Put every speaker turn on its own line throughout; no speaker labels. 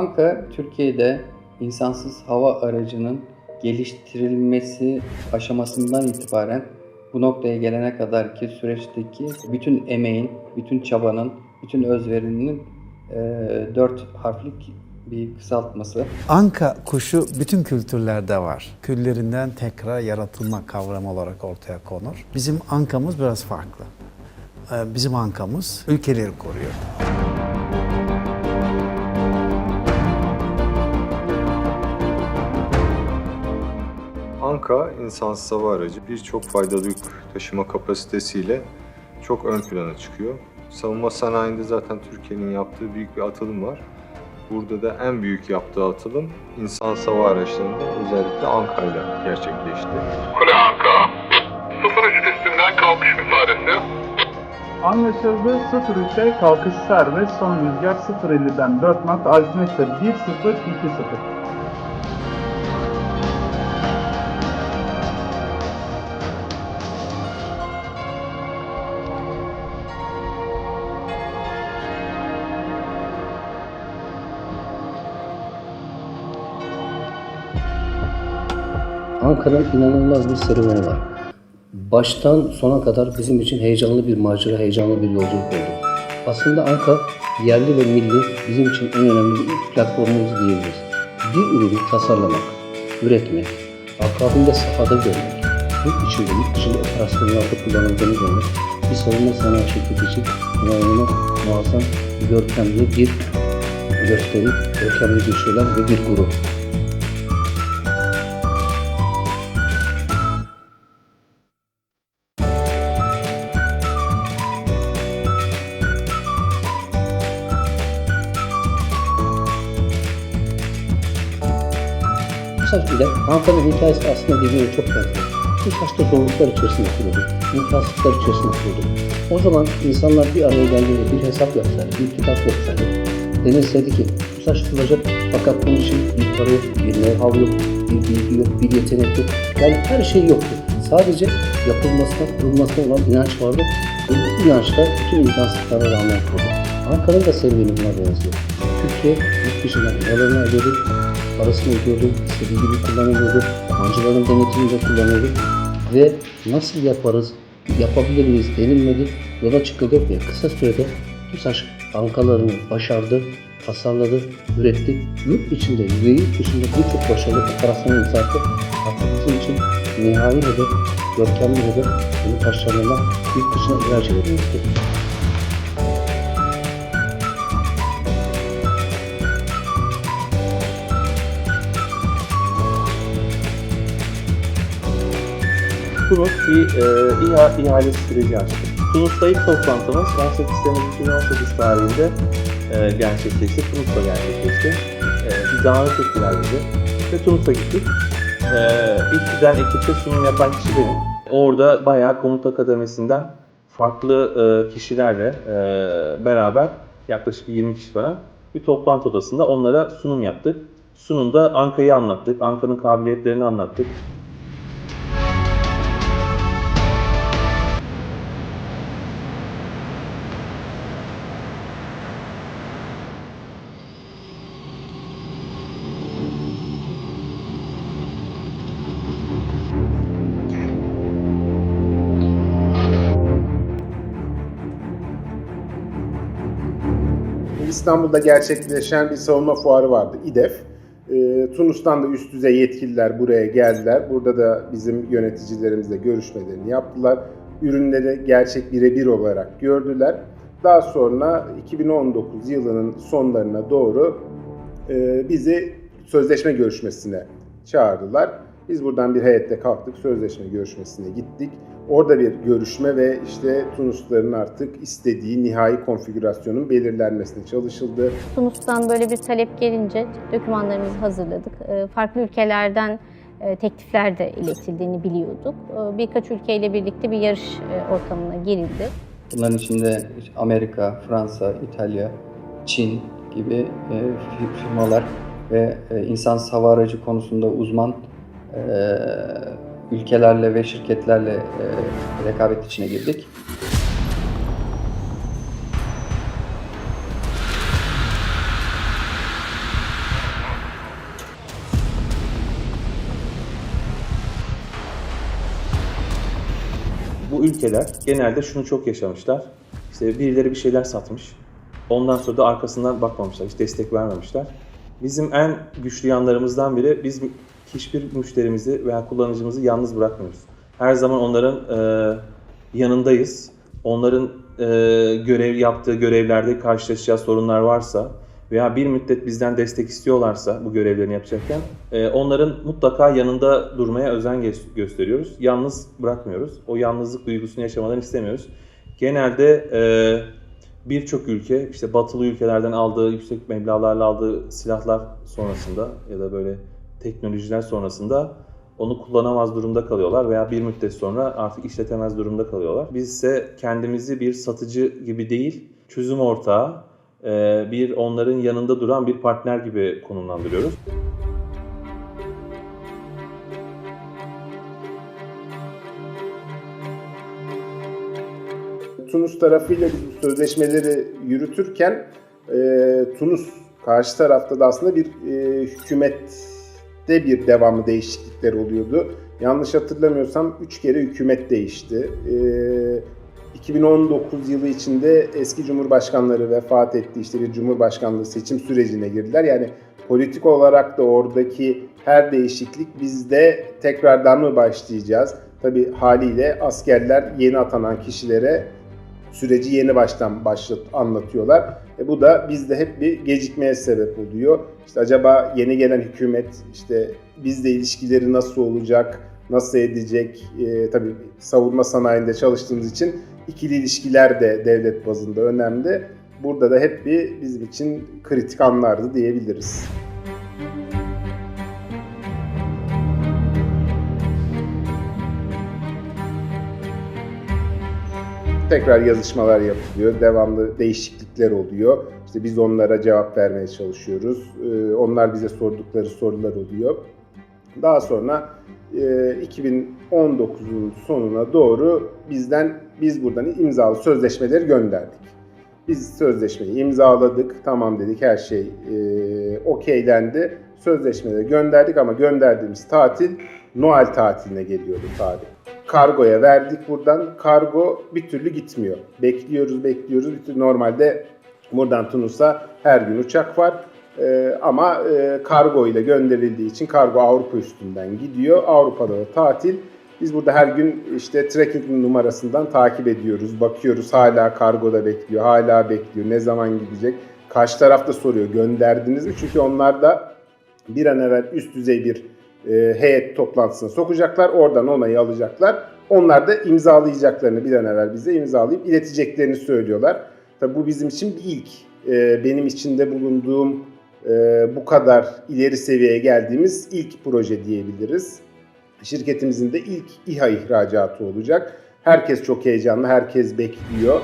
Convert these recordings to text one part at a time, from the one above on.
Anka, Türkiye'de insansız hava aracının geliştirilmesi aşamasından itibaren bu noktaya gelene kadar ki süreçteki bütün emeğin, bütün çabanın, bütün özverinin e, dört harflik bir kısaltması.
Anka kuşu bütün kültürlerde var. Küllerinden tekrar yaratılma kavramı olarak ortaya konur. Bizim ankamız biraz farklı. Ee, Bizim ankamız ülkeleri koruyor.
Anka insansız hava aracı birçok faydalı yük taşıma kapasitesiyle çok ön plana çıkıyor. Savunma sanayinde zaten Türkiye'nin yaptığı büyük bir atılım var. Burada da en büyük yaptığı atılım insansız hava araçlarında özellikle Anka'yla gerçekleşti.
Kule Anka. 03 üstünden kalkış müsaadesi.
Anlaşıldı. 03'e kalkış serbest. Son rüzgar 0.50'den 4 knot. Altimetre 1.020.
Ankara'nın inanılmaz bir serüveni var. Baştan sona kadar bizim için heyecanlı bir macera, heyecanlı bir yolculuk oldu. Aslında Anka yerli ve milli bizim için en önemli bir platformumuz diyebiliriz. Bir ürünü tasarlamak, üretmek, akabinde sahada görmek, yurt içinde, yurt dışında operasyonlarda kullanıldığını görmek, bir savunma sanayi şirketi için inanılmaz muazzam, görkemli bir gösteri, görkemli bir şölen ve bir gurur. Saç ile Ankara'nın hikayesi aslında birbirine çok benziyor. Bu saçta zorluklar içerisinde kuruldu. İmkansızlıklar içerisinde kuruldu. O zaman insanlar bir araya geldiğinde bir hesap yapsaydı, bir kitap yapsaydı, denilseydi ki bu saç tutulacak fakat bunun için bir para yok, bir know-how yok, bir bilgi yok, bir yetenek yok. Yani her şey yoktu. Sadece yapılmasına, kurulmasına olan inanç vardı. Bu inançlar bütün imkansızlıklara rağmen kuruldu. Ankara'nın da serüveni buna benziyor. Türkiye yurt dışından havalarını alıyordu, parasını ödüyordu, istediği gibi kullanıyordu, yabancıların denetiminde kullanıyordu ve nasıl yaparız, yapabilir miyiz denilmedi, yola çıkıldı ve kısa sürede TÜSAŞ bankalarını başardı, tasarladı, üretti. Yurt içinde yurt dışında birçok başarılı operasyon imza attı. Bizim için nihai hedef, görkemli hedef bunu taşlarına yurt dışına ihraç edilmekti.
Tunus bir e, İHA ihale süreci açtı. Tunus'ta ilk toplantımız 18 Temmuz 2018 tarihinde e, gerçekleşti. Tunus'ta gerçekleşti. E, bir davet ettiler bizi ve Tunus'a gittik. E, ilk giden ekipte sunum yapan kişi benim. Orada bayağı komuta kademesinden farklı e, kişilerle e, beraber yaklaşık 20 kişi falan bir toplantı odasında onlara sunum yaptık. Sunumda Anka'yı anlattık, Anka'nın kabiliyetlerini anlattık.
İstanbul'da gerçekleşen bir savunma fuarı vardı, İDEF. Ee, Tunus'tan da üst düzey yetkililer buraya geldiler. Burada da bizim yöneticilerimizle görüşmelerini yaptılar. Ürünleri gerçek birebir olarak gördüler. Daha sonra 2019 yılının sonlarına doğru e, bizi sözleşme görüşmesine çağırdılar. Biz buradan bir heyetle kalktık, sözleşme görüşmesine gittik. Orada bir görüşme ve işte Tunusluların artık istediği nihai konfigürasyonun belirlenmesine çalışıldı.
Tunus'tan böyle bir talep gelince dokümanlarımızı hazırladık. Ee, Farklı ülkelerden e, teklifler de iletildiğini biliyorduk. Ee, Birkaç ülkeyle birlikte bir yarış e, ortamına girildi.
Bunların içinde Amerika, Fransa, İtalya, Çin gibi e, fi- firmalar ve insansız hava aracı konusunda uzman ee, ülkelerle ve şirketlerle e, rekabet içine girdik.
Bu ülkeler genelde şunu çok yaşamışlar. İşte birileri bir şeyler satmış. Ondan sonra da arkasından bakmamışlar, hiç destek vermemişler. Bizim en güçlü yanlarımızdan biri biz hiçbir müşterimizi veya kullanıcımızı yalnız bırakmıyoruz. Her zaman onların e, yanındayız. Onların e, görev yaptığı görevlerde karşılaşacağı sorunlar varsa veya bir müddet bizden destek istiyorlarsa bu görevlerini yapacakken e, onların mutlaka yanında durmaya özen gö- gösteriyoruz. Yalnız bırakmıyoruz. O yalnızlık duygusunu yaşamadan istemiyoruz. Genelde e, birçok ülke işte batılı ülkelerden aldığı yüksek meblağlarla aldığı silahlar sonrasında ya da böyle teknolojiler sonrasında onu kullanamaz durumda kalıyorlar veya bir müddet sonra artık işletemez durumda kalıyorlar. Biz ise kendimizi bir satıcı gibi değil, çözüm ortağı, e, bir onların yanında duran bir partner gibi konumlandırıyoruz.
Tunus tarafıyla biz sözleşmeleri yürütürken e, Tunus karşı tarafta da aslında bir e, hükümette bir devamlı değişiklikler oluyordu. Yanlış hatırlamıyorsam 3 kere hükümet değişti. E, 2019 yılı içinde eski cumhurbaşkanları vefat etti. İşte bir cumhurbaşkanlığı seçim sürecine girdiler. Yani politik olarak da oradaki her değişiklik bizde tekrardan mı başlayacağız? Tabii haliyle askerler yeni atanan kişilere süreci yeni baştan başlat anlatıyorlar. E bu da bizde hep bir gecikmeye sebep oluyor. İşte acaba yeni gelen hükümet işte bizle ilişkileri nasıl olacak, nasıl edecek? E, tabii savunma sanayinde çalıştığımız için ikili ilişkiler de devlet bazında önemli. Burada da hep bir bizim için kritik anlardı diyebiliriz. Tekrar yazışmalar yapılıyor, devamlı değişiklikler oluyor. İşte biz onlara cevap vermeye çalışıyoruz. Ee, Onlar bize sordukları sorular oluyor. Daha sonra e, 2019'un sonuna doğru bizden biz buradan imzalı sözleşmeleri gönderdik. Biz sözleşmeyi imzaladık, tamam dedik her şey e, okeylendi. Sözleşmeleri gönderdik ama gönderdiğimiz tatil Noel tatiline geliyordu tarih. Kargoya verdik buradan. Kargo bir türlü gitmiyor. Bekliyoruz, bekliyoruz. Normalde buradan Tunus'a her gün uçak var. Ee, ama e, kargo ile gönderildiği için kargo Avrupa üstünden gidiyor. Avrupa'da da tatil. Biz burada her gün işte tracking numarasından takip ediyoruz. Bakıyoruz hala kargoda bekliyor, hala bekliyor. Ne zaman gidecek? Karşı taraf da soruyor gönderdiniz mi? Çünkü onlar da bir an evvel üst düzey bir heyet toplantısına sokacaklar. Oradan onayı alacaklar. Onlar da imzalayacaklarını bir an evvel bize imzalayıp ileteceklerini söylüyorlar. Tabi bu bizim için bir ilk. E, benim içinde bulunduğum e, bu kadar ileri seviyeye geldiğimiz ilk proje diyebiliriz. Şirketimizin de ilk İHA ihracatı olacak. Herkes çok heyecanlı, herkes bekliyor.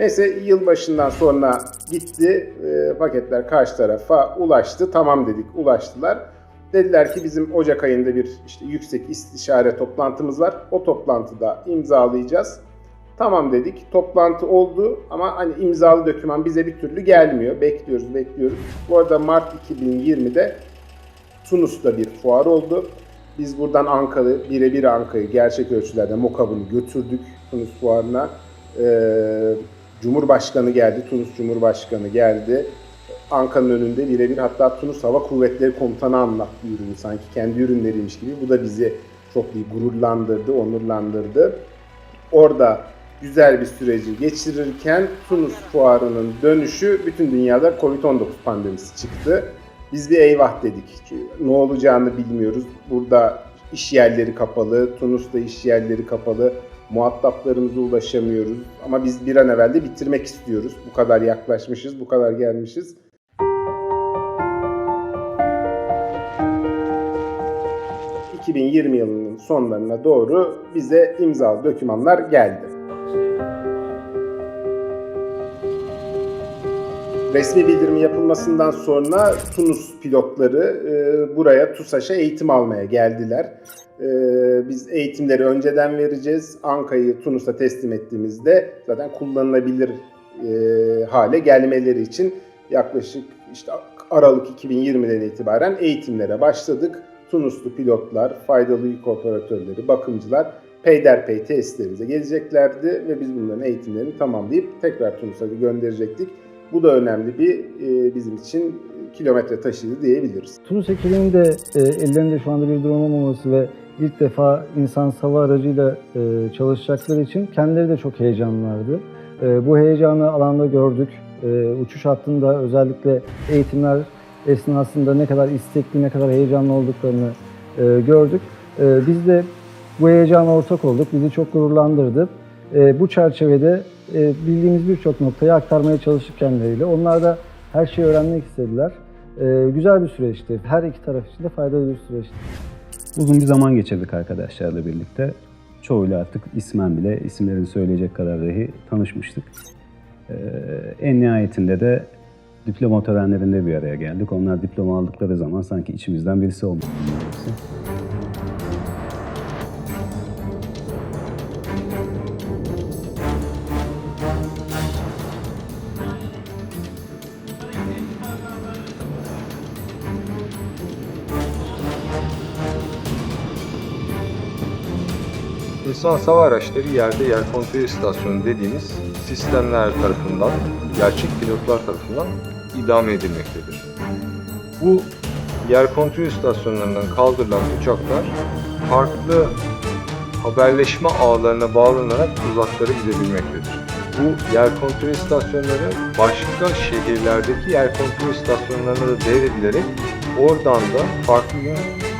Neyse yılbaşından sonra gitti. E, paketler karşı tarafa ulaştı. Tamam dedik ulaştılar. Dediler ki bizim Ocak ayında bir işte yüksek istişare toplantımız var. O toplantıda imzalayacağız. Tamam dedik. Toplantı oldu ama hani imzalı doküman bize bir türlü gelmiyor. Bekliyoruz, bekliyoruz. Bu arada Mart 2020'de Tunus'ta bir fuar oldu. Biz buradan Anka'yı, birebir Anka'yı gerçek ölçülerde mokabını götürdük Tunus fuarına. Ee, Cumhurbaşkanı geldi, Tunus Cumhurbaşkanı geldi. Anka'nın önünde birebir hatta Tunus Hava Kuvvetleri Komutanı anlattı ürünü sanki kendi ürünleriymiş gibi. Bu da bizi çok iyi gururlandırdı, onurlandırdı. Orada güzel bir süreci geçirirken Tunus fuarının dönüşü bütün dünyada Covid-19 pandemisi çıktı. Biz bir eyvah dedik. Ne olacağını bilmiyoruz. Burada iş yerleri kapalı, Tunus'ta iş yerleri kapalı. Muhataplarımıza ulaşamıyoruz. Ama biz bir an evvel de bitirmek istiyoruz. Bu kadar yaklaşmışız, bu kadar gelmişiz. ...2020 yılının sonlarına doğru bize imzalı dokümanlar geldi. Resmi bildirimi yapılmasından sonra Tunus pilotları e, buraya TUSAŞ'a eğitim almaya geldiler. Ee, biz eğitimleri önceden vereceğiz. Anka'yı Tunus'a teslim ettiğimizde zaten kullanılabilir e, hale gelmeleri için yaklaşık işte Aralık 2020'den itibaren eğitimlere başladık. Tunuslu pilotlar, faydalı yük operatörleri, bakımcılar peyderpey tesislerimize geleceklerdi ve biz bunların eğitimlerini tamamlayıp tekrar Tunus'a gönderecektik. Bu da önemli bir e, bizim için kilometre taşıydı diyebiliriz.
Tunus ekibinin de e, ellerinde şu anda bir drone olmaması ve ilk defa insan hava aracıyla e, çalışacakları için kendileri de çok heyecanlılardı. E, bu heyecanı alanda gördük. E, uçuş hattında özellikle eğitimler esnasında ne kadar istekli, ne kadar heyecanlı olduklarını e, gördük. E, biz de bu heyecana ortak olduk. Bizi çok gururlandırdı. E, bu çerçevede e, bildiğimiz birçok noktayı aktarmaya çalıştık kendileriyle. Onlar da her şeyi öğrenmek istediler. E, güzel bir süreçti. Her iki taraf için de faydalı bir süreçti.
Uzun bir zaman geçirdik arkadaşlarla birlikte. Çoğuyla artık ismen bile isimlerini söyleyecek kadar dahi tanışmıştık. Ee, en nihayetinde de diploma törenlerinde bir araya geldik. Onlar diploma aldıkları zaman sanki içimizden birisi olmuş.
İnsan hava araçları yerde yer kontrol istasyonu dediğimiz sistemler tarafından, gerçek pilotlar tarafından idame edilmektedir. Bu yer kontrol istasyonlarından kaldırılan uçaklar farklı haberleşme ağlarına bağlanarak uzaklara gidebilmektedir. Bu yer kontrol istasyonları başka şehirlerdeki yer kontrol istasyonlarına da devredilerek oradan da farklı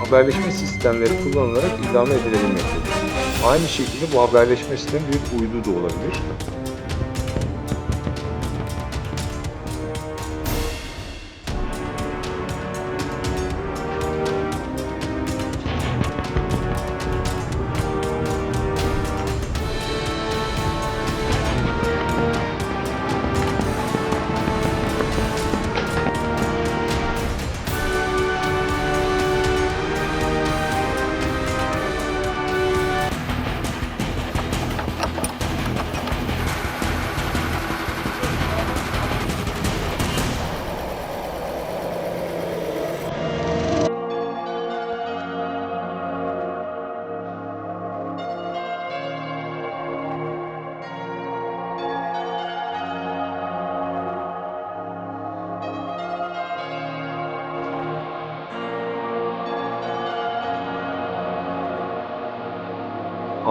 haberleşme sistemleri kullanılarak idame edilebilmektedir. Aynı şekilde bu haberleşme sistemi bir uydu da olabilir.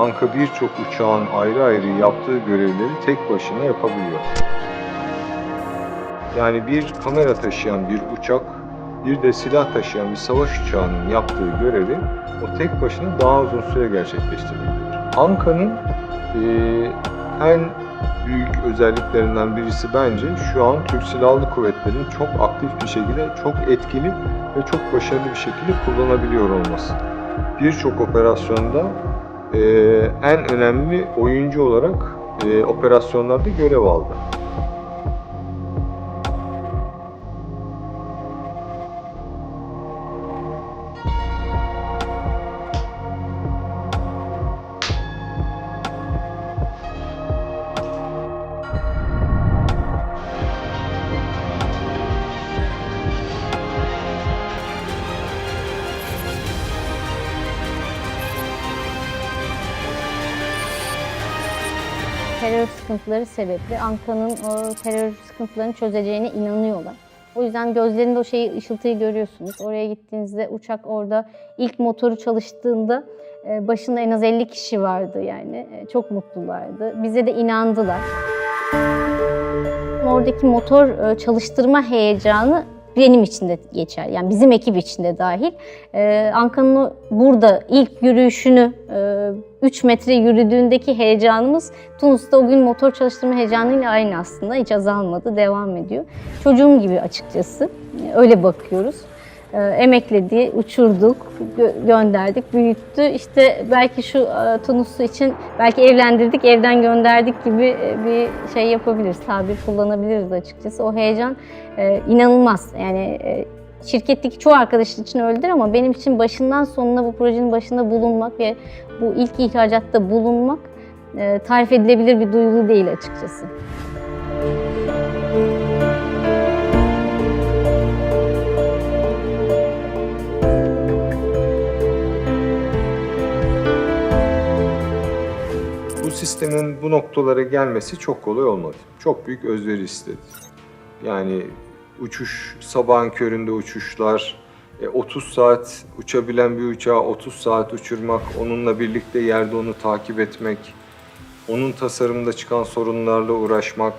Anka birçok uçağın ayrı ayrı yaptığı görevleri tek başına yapabiliyor. Yani bir kamera taşıyan bir uçak, bir de silah taşıyan bir savaş uçağının yaptığı görevi o tek başına daha uzun süre gerçekleştirmektedir. Anka'nın eee, en büyük özelliklerinden birisi bence şu an Türk Silahlı Kuvvetleri'nin çok aktif bir şekilde, çok etkili ve çok başarılı bir şekilde kullanabiliyor olması. Birçok operasyonda e, en önemli oyuncu olarak e, operasyonlarda görev aldı.
Terör sıkıntıları sebeple Anka'nın o terör sıkıntılarını çözeceğine inanıyorlar. O yüzden gözlerinde o şeyi, ışıltıyı görüyorsunuz. Oraya gittiğinizde uçak orada ilk motoru çalıştığında e, başında en az 50 kişi vardı yani. E, Çok mutlulardı. Bize de inandılar. Oradaki motor e, çalıştırma heyecanı benim için de geçer. Yani bizim ekip için de dahil. Ee, Anka'nın o burada ilk yürüyüşünü 3 metre yürüdüğündeki heyecanımız Tunus'ta o gün motor çalıştırma heyecanıyla aynı aslında. Hiç azalmadı, devam ediyor. Çocuğum gibi açıkçası. Öyle bakıyoruz. Ee, emekledi, uçurduk, gö- gönderdik, büyüttü. İşte belki şu e, Tunuslu için belki evlendirdik, evden gönderdik gibi e, bir şey yapabiliriz, tabir kullanabiliriz açıkçası. O heyecan e, inanılmaz. Yani e, şirketteki çoğu arkadaş için öyledir ama benim için başından sonuna bu projenin başında bulunmak ve bu ilk ihracatta bulunmak e, tarif edilebilir bir duygu değil açıkçası.
Bu sistemin bu noktalara gelmesi çok kolay olmadı. Çok büyük özveri istedi. Yani uçuş, sabahın köründe uçuşlar, e, 30 saat uçabilen bir uçağı 30 saat uçurmak, onunla birlikte yerde onu takip etmek, onun tasarımda çıkan sorunlarla uğraşmak,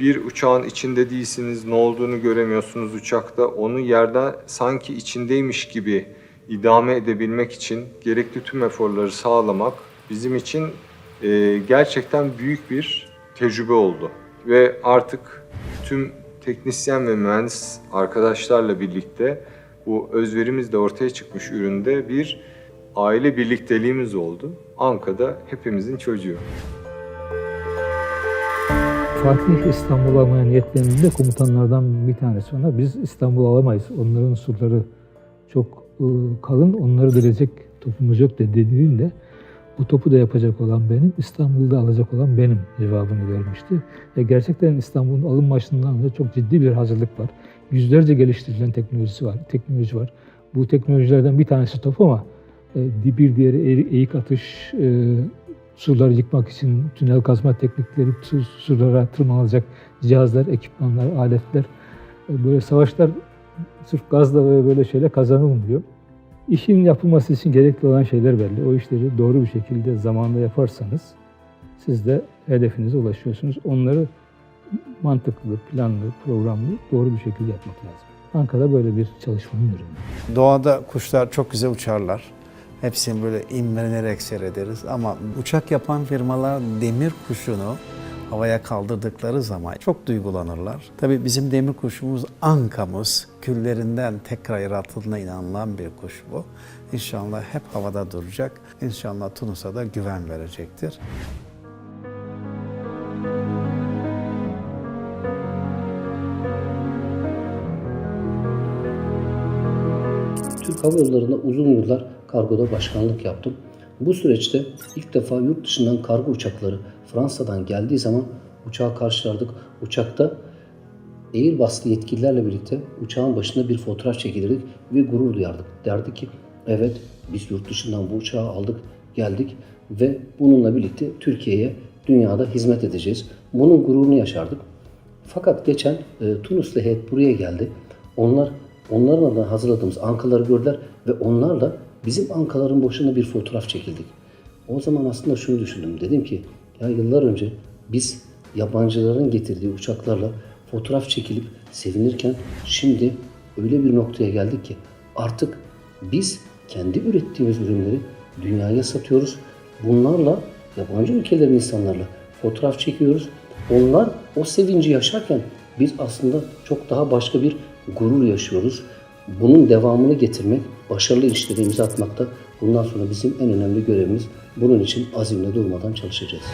bir uçağın içinde değilsiniz, ne olduğunu göremiyorsunuz uçakta, onu yerde sanki içindeymiş gibi idame edebilmek için gerekli tüm eforları sağlamak bizim için e, gerçekten büyük bir tecrübe oldu. Ve artık tüm teknisyen ve mühendis arkadaşlarla birlikte bu özverimizle ortaya çıkmış üründe bir aile birlikteliğimiz oldu. Anka'da hepimizin çocuğu.
Fatih İstanbul almaya niyetlendiğinde komutanlardan bir tanesi ona biz İstanbul alamayız. Onların surları çok e, kalın, onları delecek topumuz yok de dediğinde bu topu da yapacak olan benim, İstanbul'da alacak olan benim cevabını vermişti. Ve gerçekten İstanbul'un alınmasından da çok ciddi bir hazırlık var. Yüzlerce geliştirilen teknolojisi var, teknoloji var. Bu teknolojilerden bir tanesi top ama e, bir diğeri eğ- eğik atış, e, surları yıkmak için tünel kazma teknikleri, su- surlara tırmanılacak cihazlar, ekipmanlar, aletler. E, Böyle savaşlar sırf gazla ve böyle şeyle kazanılmıyor. İşin yapılması için gerekli olan şeyler belli. O işleri doğru bir şekilde zamanında yaparsanız siz de hedefinize ulaşıyorsunuz. Onları mantıklı, planlı, programlı, doğru bir şekilde yapmak lazım. Ankara'da böyle bir çalışmanın ürünü.
Doğada kuşlar çok güzel uçarlar. Hepsini böyle imrenerek seyrederiz ama uçak yapan firmalar demir kuşunu havaya kaldırdıkları zaman çok duygulanırlar. Tabii bizim demir kuşumuz Ankamız, küllerinden tekrar yaratıldığına inanılan bir kuş bu. İnşallah hep havada duracak. İnşallah Tunus'a da güven verecektir.
Türk Hava Yolları'nda uzun yıllar kargoda başkanlık yaptım. Bu süreçte ilk defa yurt dışından kargo uçakları Fransa'dan geldiği zaman uçağı karşılardık. Uçakta Airbus'lı yetkililerle birlikte uçağın başında bir fotoğraf çekilirdik ve gurur duyardık. Derdi ki evet biz yurt dışından bu uçağı aldık, geldik ve bununla birlikte Türkiye'ye dünyada hizmet edeceğiz. Bunun gururunu yaşardık. Fakat geçen e, Tunuslu heyet buraya geldi. Onlar onların adına hazırladığımız ankaları gördüler ve onlarla bizim ankaların boşuna bir fotoğraf çekildik. O zaman aslında şunu düşündüm. Dedim ki ya yıllar önce biz yabancıların getirdiği uçaklarla fotoğraf çekilip sevinirken şimdi öyle bir noktaya geldik ki artık biz kendi ürettiğimiz ürünleri dünyaya satıyoruz. Bunlarla yabancı ülkelerin insanlarla fotoğraf çekiyoruz. Onlar o sevinci yaşarken biz aslında çok daha başka bir gurur yaşıyoruz. Bunun devamını getirmek, başarılı işlere imza atmakta bundan sonra bizim en önemli görevimiz. Bunun için azimle durmadan çalışacağız.